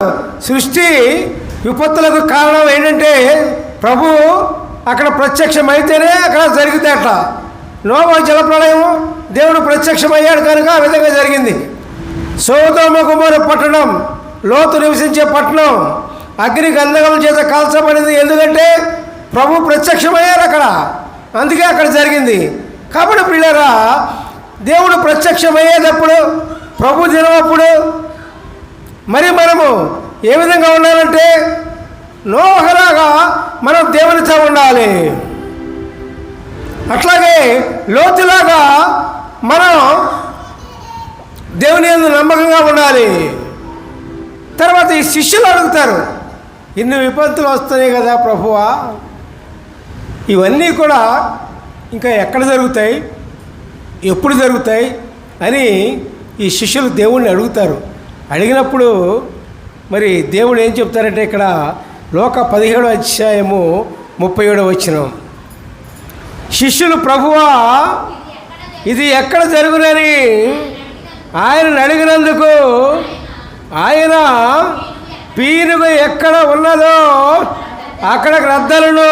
సృష్టి విపత్తులకు కారణం ఏంటంటే ప్రభు అక్కడ ప్రత్యక్షమైతేనే అక్కడ జరిగితే అట్లా. నోవా జలప్రళయం దేవుడు ప్రత్యక్షమయ్యాడు కనుక ఆ విధంగా జరిగింది. సోదోమ కుమార పట్టణం లోతు నివసించే పట్టణం అగ్ని గంధకం చేత కాల్చబడింది. ఎందుకంటే ప్రభు ప్రత్యక్షమయ్యారు అక్కడ. అందుకే అక్కడ జరిగింది. కాబట్టి పిల్లరా దేవుడు ప్రత్యక్షమయ్యేటప్పుడు ప్రభు దినమప్పుడు ఏ విధంగా ఉండాలంటే నోహలాగా మనం దేవునితో ఉండాలి. అట్లాగే లోతులాగా మనం దేవుని యందు నమ్మకంగా ఉండాలి. తర్వాత ఈ శిష్యులు అడుగుతారు ఇన్ని విపత్తులు వస్తున్నాయి కదా ప్రభువా ఇవన్నీ కూడా ఇంకా ఎక్కడ జరుగుతాయి ఎప్పుడు జరుగుతాయి? అని ఈ శిష్యులు దేవుణ్ణి అడుగుతారు. అడిగినప్పుడు మరి దేవుడు ఏం చెప్తారంటే ఇక్కడ లోక పదిహేడో అధ్యాయము ముప్పై ఏడో వచ్చిన శిష్యులు ప్రభువా ఇది ఎక్కడ జరుగునని ఆయన అడిగినందుకు ఆయన పీనుగ ఎక్కడ ఉన్నదో అక్కడ గ్రద్దలను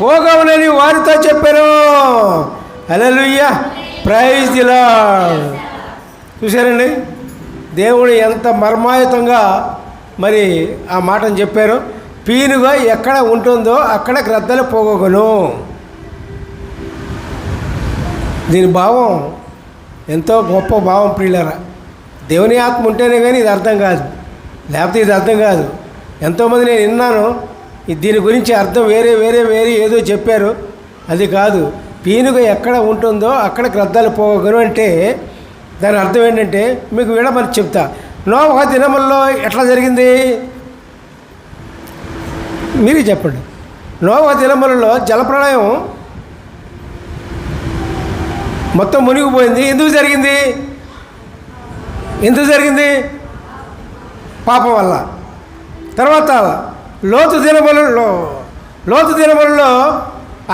పోగవనని వారితో చెప్పారు అలలుయ్య ప్రైజ్ దిలా చూశారండి? దేవుడు ఎంత మర్మాయుతంగా మరి ఆ మాటను చెప్పారు? పీనుగా ఎక్కడ ఉంటుందో అక్కడ గ్రద్దలు పోగొను దీని భావం ఎంతో గొప్ప భావం ప్రియులరా. దేవుని ఆత్మ ఉంటేనే కానీ ఇది అర్థం కాదు. లేకపోతే ఇది అర్థం కాదు. ఎంతోమంది నేను విన్నాను దీని గురించి అర్థం వేరే వేరే వేరే ఏదో చెప్పారు. అది కాదు. పీనుగ ఎక్కడ ఉంటుందో అక్కడ గ్రద్దాలు పోగను అంటే దాని అర్థం ఏంటంటే మీకు విడమని చెప్తా. నోవహ దినముల్లో ఎట్లా జరిగింది? మీరు చెప్పండి. నోవహ దినములలో జలప్రళయం మొత్తం మునిగిపోయింది. ఎందుకు జరిగింది? ఎందుకు జరిగింది? పాపం వల్ల. తర్వాత లోతు దినములలో లోతు దినములలో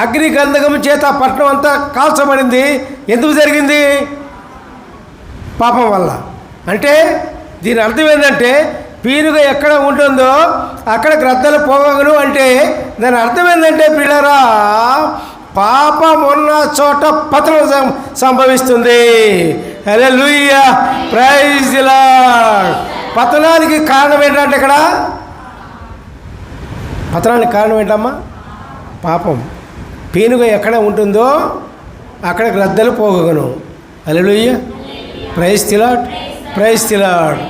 అగ్ని గంధకము చేత పట్టణం అంతా కాల్చబడింది. ఎందుకు జరిగింది? పాపం వల్ల. అంటే దీని అర్థం ఏంటంటే పీనుగ ఎక్కడ ఉంటుందో అక్కడ గ్రద్దలు పోగను అంటే దాని అర్థం ఏంటంటే పిల్లరా పాపం ఉన్న చోట పతనం సం- సంభవిస్తుంది. అరే లూయ ప్రైజ్ పతనానికి కారణం ఏంటంటే ఇక్కడ? పతనానికి కారణం ఏంటమ్మా? పాపం. పీనుగ ఎక్కడ ఉంటుందో అక్కడ గ్రద్దలు పోగను అలెలుయ్య ప్రైస్ తిలాడ్ ప్రైస్ తిలాడ్